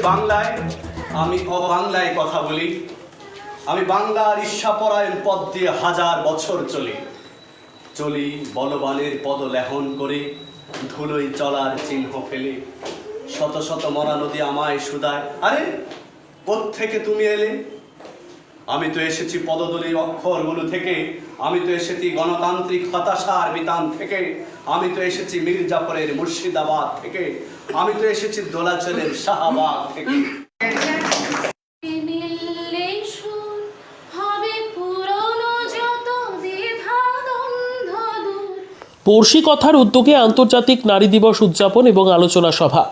বাংলায়, আমি অবাংলায় কথা বলি। আমি বাংলার ঈর্ষাপরায়ণ পদ দিয়ে হাজার বছর চলি। চলি বলবানের পদলেহন করে, ধুলোয় চলার চিহ্ন ফেলে। শত শত মরা নদী আমায় সুদায়। আরে থেকে তুমি এলে? আমি তো এসেছি পদদলী অক্ষরগুলো থেকে। আমি তো এসেছি গণতান্ত্রিক হতাশার বিতান থেকে। আমি তো এসেছি মীর জাফরের মুর্শিদাবাদ থেকে। আমি তো এসেছি দোলাচলের শাহবাগ থেকে। পড়শি কথার উদ্যোগে আন্তর্জাতিক নারী দিবস উদযাপন এবং আলোচনা সভা।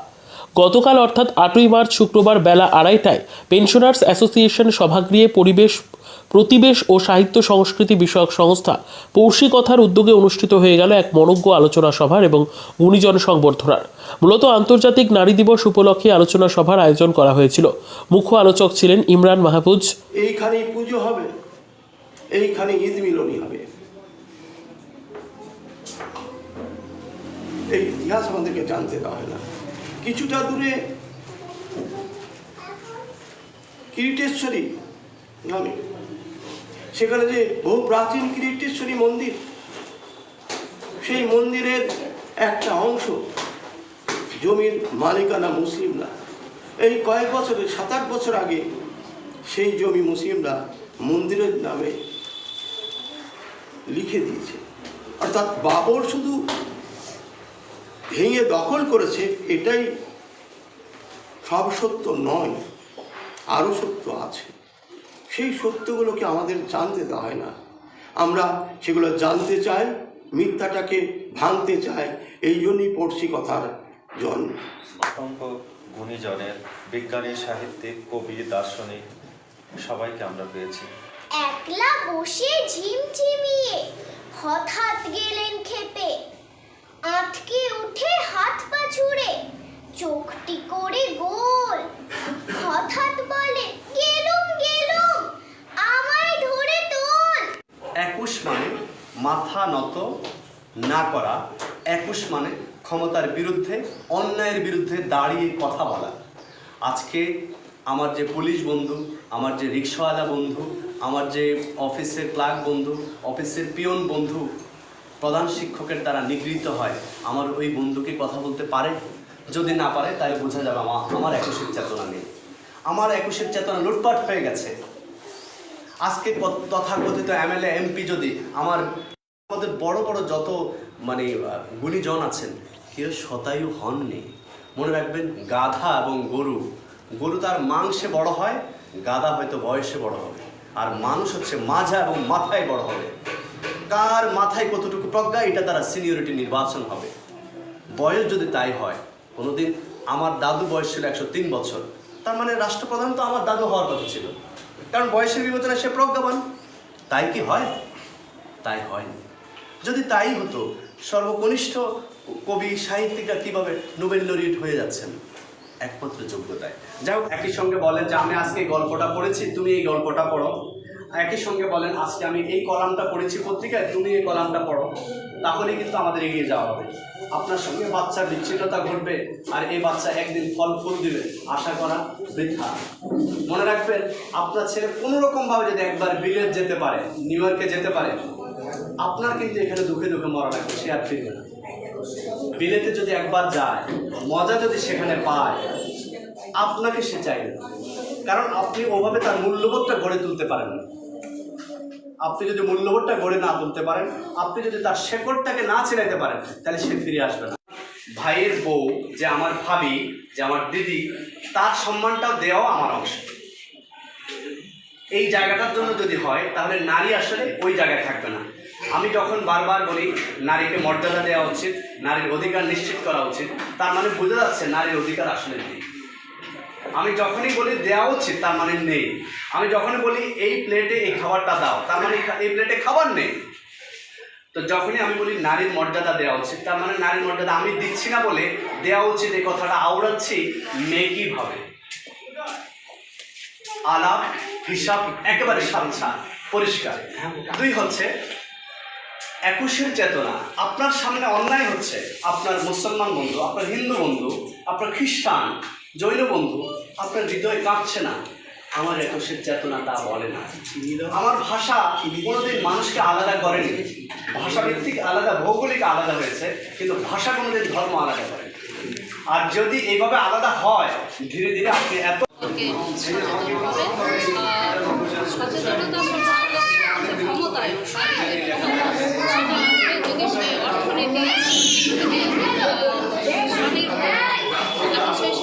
গতকাল অর্থাৎ আটই মার্চ শুক্রবার বেলা আড়াইটায় পেনশনার্স অ্যাসোসিয়েশন সভাগৃহে পরিবেশ প্রতিবেশ ও সাহিত্য সংস্কৃতি বিষয়ক সংস্থা পড়শি কথার উদ্যোগে অনুষ্ঠিত হয়ে গেল এক মনজ্ঞ আলোচনা সভার এবং গুণীজন সংবর্ধনার। মূলত আন্তর্জাতিক নারী দিবস উপলক্ষে আলোচনা সভার আয়োজন করা হয়েছিল। মুখ্য আলোচক ছিলেন ইমরান মাহফুজ। এইখানেই পুজো হবে এইখানে ঈদ মিলনী হবে। এই ইতিহাস আমাদেরকে জানতে দেওয়া হয় না। কিছুটা দূরে কিরিটেশ্বরী নামে সেখানে যে বহু প্রাচীন কিরিটেশ্বরী মন্দির, সেই মন্দিরের একটা অংশ জমির মালিকানা মুসলিমরা এই কয়েক বছরে সাত আট বছর আগে সেই জমি মুসলিমরা মন্দিরের নামে লিখে দিয়েছে। অর্থাৎ বাবর শুধু ভেঙে দখল করেছে, এটাই সব সত্য নয়, আরও সত্য আছে। সেই সত্যগুলোকে আমাদের জানতে দেওয়া হয় না? আমরা সেগুলো জানতে চাই মিথ্যাটাকে ভাঙতে চাই এই জন্যই পড়শি কথার জন্ম। অসংখ্য গুণীজনের বিজ্ঞানী সাহিত্যিক কবি দার্শনিক সবাইকে আমরা পেয়েছি। একলা বসে ঝিমঝিমিয়ে হঠাৎ গেলেন খেপে আটকে উঠে হাত পা ছুড়ে চোখটি করে গোল। হঠাৎ বলে গেলুম গেলুম আমায় ধরে তোল একুশ মানে মাথা নত না করা, একুশ মানে ক্ষমতার বিরুদ্ধে, অন্যায়ের বিরুদ্ধে দাঁড়িয়ে কথা বলা। আজকে আমার যে পুলিশ বন্ধু, আমার যে রিক্সাওয়ালা বন্ধু, আমার যে অফিসের ক্লার্ক বন্ধু, অফিসের পিয়ন বন্ধু, প্রধান শিক্ষকের দ্বারা নিগৃহীত হয়, আমার ওই বন্ধুকে কথা বলতে পারে? যদি না পারে, তাহলে বোঝা যাবে আমার আমার একুশের চেতনা নেই। আমার একুশের চেতনা লুটপাট হয়ে গেছে। আজকে তথাকথিত এমএলএ, এমপি যদি আমার আমাদের বড় বড় যত মানে গুণীজন আছেন, কেউ শতায়ু হননি। মনে রাখবেন, গাধা এবং গরু। গরু তার মাংসে বড় হয়, গাধা হয়তো বয়সে বড় হবে। আর মানুষ হচ্ছে মাঝা এবং মাথায় বড় হবে। কার মাথায় কতটুকু প্রজ্ঞা, এটা তারা সিনিয়রিটি নির্বাচন হবে। বয়স যদি তাই হয়, কোনোদিন আমার দাদু বয়স ছিল একশো তিন বছর, তার মানে রাষ্ট্রপ্রধান তো আমার দাদু হওয়ার কথা ছিল। কারণ বয়সের বিবেচনা সে প্রজ্ঞাবান। তাই কি হয়? তাই হয়নি যদি তাই হতো, সর্বকনিষ্ঠ কবি সাহিত্যিকরা কীভাবে নোবেল লরিয়েট হয়ে যাচ্ছেন? একমাত্র যোগ্যতায় যাই হোক, একই সঙ্গে বলেন যে, আমি আজকে এই গল্পটা পড়েছি, তুমি এই গল্পটা পড়ো। একই সঙ্গে বলেন, আজকে আমি এই কলামটা পড়েছি পত্রিকায়, তুমি এই কলামটা পড়ো। তাহলেই কিন্তু আমাদের এগিয়ে যাওয়া হবে। আপনার সঙ্গে বাচ্চার বিচ্ছিন্নতা ঘটবে, আর এই বাচ্চা একদিন ফল ফুল দিবে, আশা করা বৃথা। মনে রাখবেন, আপনার ছেলে কোনোরকমভাবে যদি একবার বিলেত যেতে পারে, নিউ ইয়র্কে যেতে পারে, আপনার কিন্তু এখানে দুঃখে দুঃখে মরা লাগবে সে আর ফিরবে না। বিলেতে যদি একবার যায়, মজা যদি সেখানে পায়, আপনাকে সে চাইবে। কারণ আপনি ওভাবে তার মূল্যবোধটা গড়ে তুলতে পারেন না। আপনি যদি মূল্যবোধটা গড়ে না তুলতে পারেন, আপনি যদি তার শেকড়টাকে না ছেড়াইতে পারেন, তাহলে সে ফিরে আসবে না। ভাইয়ের বউ যে আমার ভাবি, যে আমার দিদি, তার সম্মানটাও দেওয়া আমার অংশ। এই জায়গাটার জন্য যদি হয়, তাহলে নারী আসলে ওই জায়গায় থাকবে না। আমি যখন বারবার বলি, নারীকে মর্যাদা দেওয়া উচিত, নারীর অধিকার নিশ্চিত করা উচিত, তার মানে বোঝা যাচ্ছে নারীর অধিকার আসলে নেই। আমি যখনই বলি দেওয়া উচিত, তার মানে নেই। আমি যখনই বলি এই প্লেটে এই খাবারটা দাও, তার মানে এই প্লেটে খাবার নেই। তো যখনই আমি বলি নারীর মর্যাদা দেওয়া উচিত, তার মানে নারীর মর্যাদা আমি দিচ্ছি না বলে দেওয়া উচিত, এই কথাটা আওড়াচ্ছি মেকিভাবে আলাপ, হিসাব একেবারে সাবছা পরিষ্কার। দুই হচ্ছে, একুশের চেতনা, আপনার সামনে অন্যায় হচ্ছে। আপনার মুসলমান বন্ধু, আপনার হিন্দু বন্ধু, আপনার খ্রিস্টান জৈন বন্ধু, আপনার হৃদয় কাঁপছে না? আমার একুশের চেতনা তা বলে না। আমার ভাষা কোনোদিন মানুষকে আলাদা করেনি। ভাষা ভিত্তিক আলাদা, ভৌগোলিক আলাদা হয়েছে, কিন্তু ভাষা কোনোদিন ধর্ম আলাদা করেনি। আর যদি এইভাবে আলাদা হয়, ধীরে ধীরে আপনি এত ক্ষমতায়। সে অর্থনীতি।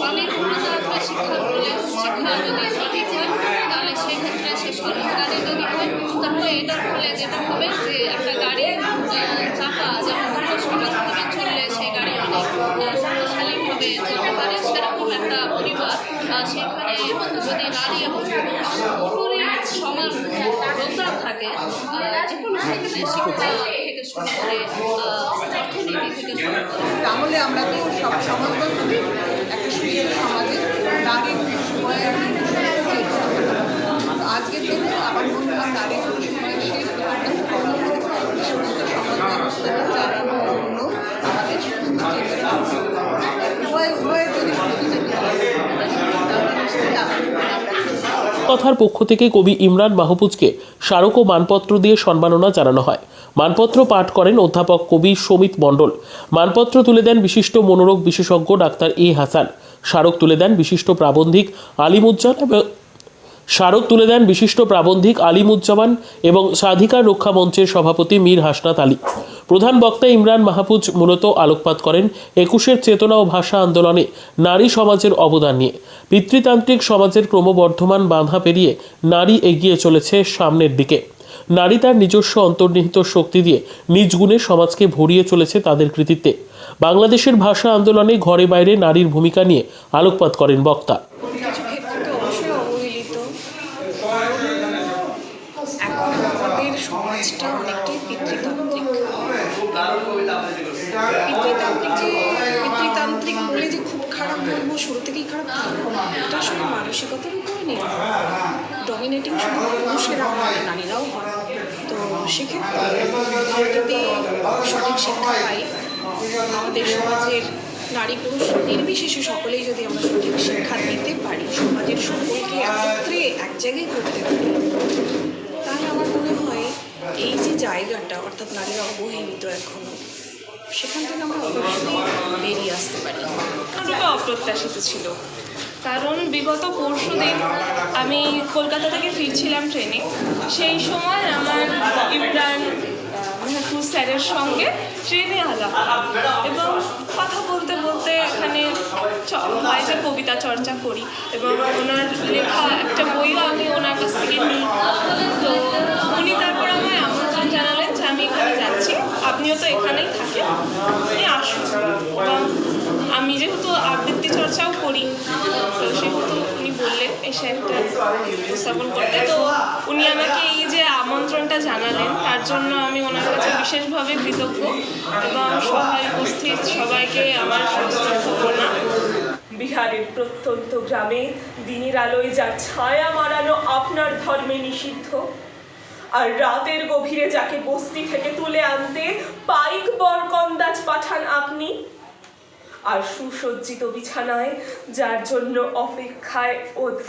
সেই স্বনির্ভরতা আসবে শিক্ষার ফলে শিক্ষা যদি সঠিক হয় তাহলে সেক্ষেত্রে সে স্বনির্ভরতা যদি হয়, তাহলে এটার ফলে যেটা হবে যে একটা গাড়ি চাকা যেমন কোনো সমাজভাবে চললে সেই গাড়ি অনেক শক্তিশালীভাবে চলতে পারে সেরকম একটা পরিবার সেখানে যদি নারী এবং উভয়ের সমান যোগদান থাকে যে কোনো ক্ষেত্রে শিক্ষা থেকে শুরু করে অর্থনীতি থেকে শুরু করে। তাহলে আমরা তো সব সমাজবদ্ধ একটা সুস্থ সমাজে নারী পুরুষ উভয়ের আজকের দিনে আমার মনে হয় নারী পুরুষ উভয়ের সেই ব্যাপারটা কমন হয়েছে সুস্থ সমাজ ব্যবস্থাটা চালানোর জন্য আমাদের সুস্থ উভয় উভয়ের যদি সুস্থ যেতে হয় তাহলে নিশ্চয়ই আমরা আমরা কথার পক্ষ থেকে কবি ইমরান মাহফুজকে স্মারক ও মানপত্র দিয়ে সম্মাননা জানানো হয়। মানপত্র পাঠ করেন অধ্যাপক কবি সমিত মণ্ডল। মানপত্র তুলে দেন বিশিষ্ট মনোরোগ বিশেষজ্ঞ ডাক্তার এ হাসান। স্মারক তুলে দেন বিশিষ্ট প্রাবন্ধিক আলিমুজ্জান এবং স্মারক তুলে দেন বিশিষ্ট প্রাবন্ধিক আলিমুজ্জামান এবং স্বাধিকার রক্ষা মঞ্চের সভাপতি মীর হাসনাত আলী। প্রধান বক্তা ইমরান মাহফুজ মূলত আলোকপাত করেন একুশের চেতনা ও ভাষা আন্দোলনে নারী সমাজের অবদান নিয়ে। পিতৃতান্ত্রিক সমাজের ক্রমবর্ধমান বাধা পেরিয়ে নারী এগিয়ে চলেছে সামনের দিকে। নারী তার নিজস্ব অন্তর্নিহিত শক্তি দিয়ে নিজ গুণে সমাজকে ভরিয়ে চলেছে তাদের কৃতিত্বে। বাংলাদেশের ভাষা আন্দোলনে ঘরে বাইরে নারীর ভূমিকা নিয়ে আলোকপাত করেন বক্তা। সমাজটা অনেকটাই পিতৃতান্ত্রিক পিতৃতান্ত্রিক বলে যে খুব খারাপ বলব শুরু থেকেই খারাপ। এটা আসলে মানসিকতার উপরে নির্ভর ডমিনেটিং শুধু পুরুষেরা নারীরাও তো সেক্ষেত্রে যদি সঠিক শিক্ষা পাই, আমাদের সমাজের নারী পুরুষ নির্বিশেষে সকলেই যদি আমরা সঠিক শিক্ষা দিতে পারি, সমাজের সকলকে একত্রে এক জায়গায় করতে পারি, তাহলে আমার মনে হয় এই যে জায়গাটা, অর্থাৎ নারীরা অবহেলিত এখনও সেখান থেকে আমরা অবশ্যই বেরিয়ে আসতে পারি। এটা অপ্রত্যাশিত ছিল। কারণ বিগত পরশু দিন আমি কলকাতা থেকে ফিরছিলাম ট্রেনে। সেই সময় আমার ইমরান মেহফুজ স্যারের সঙ্গে ট্রেনে আলাপ এবং কথা বলতে বলতে এখানে যে কবিতা চর্চা করি এবং ওনার লেখা একটা বইও আমি ওনার কাছ থেকে নিই। তো আমি এখানে যাচ্ছি, আপনিও তো এখানেই থাকেন। আপনি আসুন। আমি যেহেতু আবৃত্তি চর্চাও করি, তো সেহেতু উনি বললেন, এসে একটা উপস্থাপন করতে। তো উনি আমাকে এই যে আমন্ত্রণটা জানালেন, তার জন্য আমি ওনার কাছে বিশেষভাবে কৃতজ্ঞ এবং সবাই উপস্থিত, সবাইকে আমার প্রণাম বিহারের প্রত্যন্ত গ্রামে দিনের আলোয় যা ছায়া মারানো আপনার ধর্মে নিষিদ্ধ। আর রাতের গভীরে যাকে বস্তি থেকে তুলে আনতে পাইক বরকন্দাজ পাঠান আপনি। আর সুসজ্জিত বিছানায়, যার জন্য অপেক্ষায়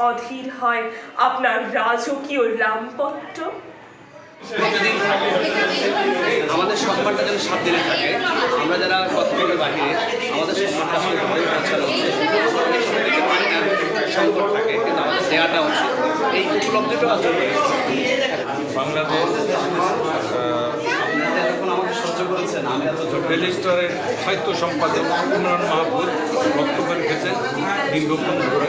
অধীর হয় আপনার রাজকীয় রামপট্ট আমাদের সম্মানটা যেন সাত দিনে থাকে। আমরা যারা কতগুলো বাহিরে আমাদের সম্মানটা আমাদের ঘরে পৌঁছানো উচিত সংকট থাকে কিন্তু আমাদের দেওয়াটা উচিত এই উপলব্ধিটাও জরুরি বাংলাদেশ সাহিত্য সম্পাদক উন্নয়ন মাহবুব বক্তব্য রেখেছেন দীর্ঘক্ষণ ধরে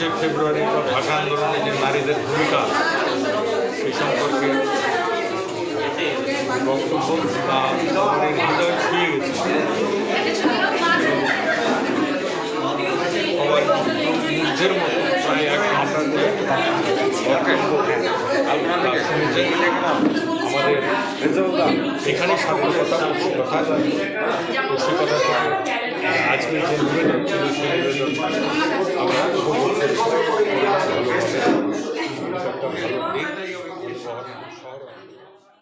একুশে ফেব্রুয়ারি বা ভাষা আন্দোলনে যে নারীদের ভূমিকা সে সম্পর্কে বক্তব্য মতো প্রায় এক আমাদের এখানে থেকে আজকের যে নিবেদন ছিল, সেই নিবেদন আমরা